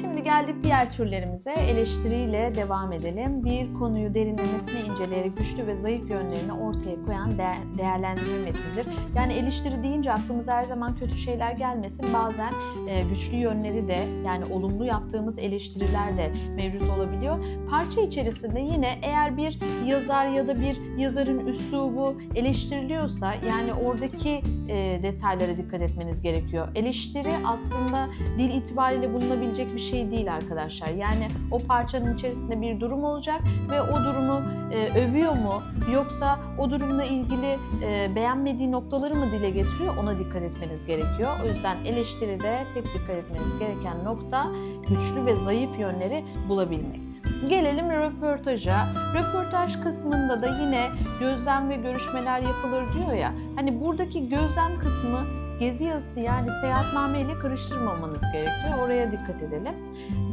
Şimdi geldik diğer türlerimize. Eleştiriyle devam edelim. Bir konuyu derinlemesine inceleyerek güçlü ve zayıf yönlerini ortaya koyan değer, değerlendirme metnidir. Yani eleştiri deyince aklımıza her zaman kötü şeyler gelmesin. Bazen e, güçlü yönleri de yani olumlu yaptığımız eleştiriler de mevcut olabiliyor. Parça içerisinde yine eğer bir yazar ya da bir yazarın üslubu eleştiriliyorsa yani oradaki e, detaylara dikkat etmeniz gerekiyor. Eleştiri aslında dil itibariyle bulunabilecek bir şey değil arkadaşlar. Yani o parçanın içerisinde bir durum olacak ve o durumu e, övüyor mu yoksa o durumla ilgili e, beğenmediği noktaları mı dile getiriyor ona dikkat etmeniz gerekiyor. O yüzden eleştiride tek dikkat etmeniz gereken nokta güçlü ve zayıf yönleri bulabilmek. Gelelim röportaja. Röportaj kısmında da yine gözlem ve görüşmeler yapılır diyor ya. Hani buradaki gözlem kısmı gezi yazısı yani seyahatname ile karıştırmamanız gerekiyor. Oraya dikkat edelim.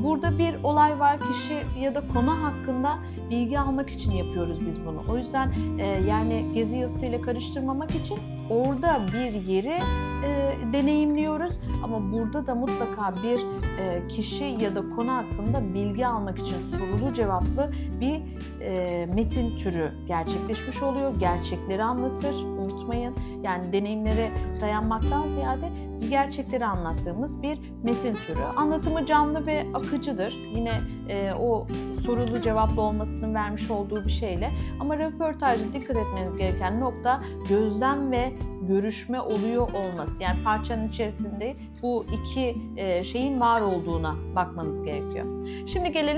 Burada bir olay var kişi ya da konu hakkında bilgi almak için yapıyoruz biz bunu. O yüzden e, yani gezi yazısı ile karıştırmamak için orada bir yeri e, deneyimliyoruz. Ama burada da mutlaka bir e, kişi ya da konu hakkında bilgi almak için sorulu cevaplı bir e, metin türü gerçekleşmiş oluyor. Gerçekleri anlatır, unutmayın. Yani deneyimlere dayanmaktan ziyade gerçekleri anlattığımız bir metin türü. Anlatımı canlı ve akıcıdır. Yine e, o sorulu cevaplı olmasının vermiş olduğu bir şeyle. Ama röportajda dikkat etmeniz gereken nokta gözlem ve görüşme oluyor olması. Yani parçanın içerisinde bu iki e, şeyin var olduğuna bakmanız gerekiyor. Şimdi gelelim